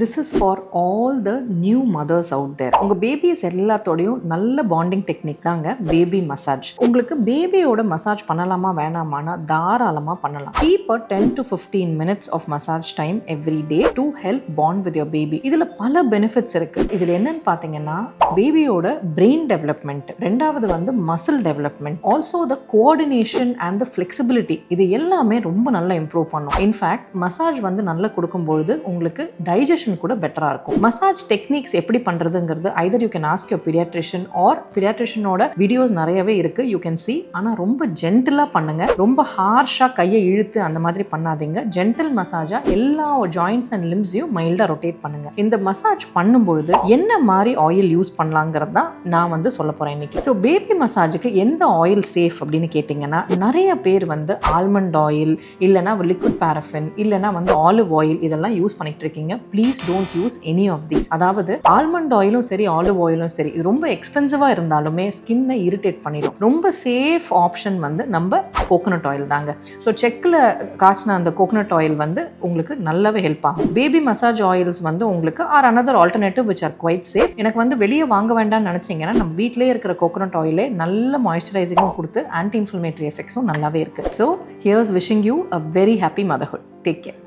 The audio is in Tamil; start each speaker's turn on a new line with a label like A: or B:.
A: This is for all the new mothers out there உங்கள் பேபிஸ் எல்லாத்தோடையும் நல்ல பாண்டிங் டெக்னிக் தாங்க பேபி மசாஜ் உங்களுக்கு பேபியோட மசாஜ் பண்ணலாமா வேணாமான்னா தாராளமாக பண்ணலாம். Keep a ten to fifteen minutes of massage time every day to help bond with your baby இதில் பல பெனிஃபிட்ஸ் இருக்கு. இதில் என்னன்னு பார்த்தீங்கன்னா பேபியோட பிரெயின் டெவலப்மெண்ட் ரெண்டாவது வந்து muscle development also the coordination and the flexibility இது எல்லாமே ரொம்ப நல்லா இம்ப்ரூவ் பண்ணும். இன்ஃபேக்ட் மசாஜ் வந்து நல்லா கொடுக்கும்பொழுது உங்களுக்கு டைஜஷன் கூட பெட்டராக இருக்கும். மசாஜ் டெக்னிக்ஸ் எப்படி பண்ணுறதுங்கிறது either you can ask your paediatrician or பீடியாட்ரிஷனோட videos நிறையவே இருக்கு யூ கேன் சி ஆனால் ரொம்ப ஜென்டிலாக பண்ணுங்க. ரொம்ப ஹார்ஷாக கையை இழுத்து அந்த மாதிரி பண்ணாதீங்க. ஜென்டில் மசாஜாக எல்லா ஜாயின்ஸ் அண்ட் லிம்ஸையும் மைல்டாக ரொட்டேட் பண்ணுங்க. இந்த மசாஜ் பண்ணும்பொழுது என்ன மாதிரி ஆயில் யூஸ் பண்ணலாங்கிறது தான் நான் வந்து சொல்ல போகிறேன் இன்னைக்கு. ஸோ பேபி மசாஜுக்கு எந்த ஆயில் சேஃப் அப்படின்னு கேட்டிங்கன்னா நிறைய பேர் வந்து ஆல்மண்ட் ஆயில் இல்லைனா லிக்விட் பேரஃபின் இல்லைனா வந்து ஆலிவ் ஆயில் இதெல்லாம் யூஸ் பண்ணிகிட்டு இருக்கீங்க. Please don't use any of these அதாவது ஆல்மண்ட் ஆயிலும் சரி ஆலிவ் ஆயிலும் சரி இது ரொம்ப எக்ஸ்பென்சிவாக இருந்தாலுமே ஸ்கின்னை இரிட்டேட் பண்ணிடும். ரொம்ப சேஃப் ஆப்ஷன் வந்து நம்ம கோகோனட் ஆயில் தாங்க. ஸோ செக்கில் காய்ச்சின அந்த கோகோனட் ஆயில் வந்து உங்களுக்கு நல்லாவே ஹெல்ப் ஆகும். பேபி மசாஜ் ஆயில்ஸ் வந்து உங்களுக்கு are another alternative which are quite safe எனக்கு வந்து வெளியே வாங்க வேண்டாம்னு நினச்சிங்கன்னா நம்ம வீட்டிலேயே இருக்கிற கோகோனட் ஆயிலே நல்ல மாய்ஸ்சரைசிங்கும் கொடுத்து ஆன்டி இன்ஃப்ளமேட்டரி எஃபெக்ட்ஸும் நல்லாவே இருக்குது so here's wishing you a very happy motherhood take care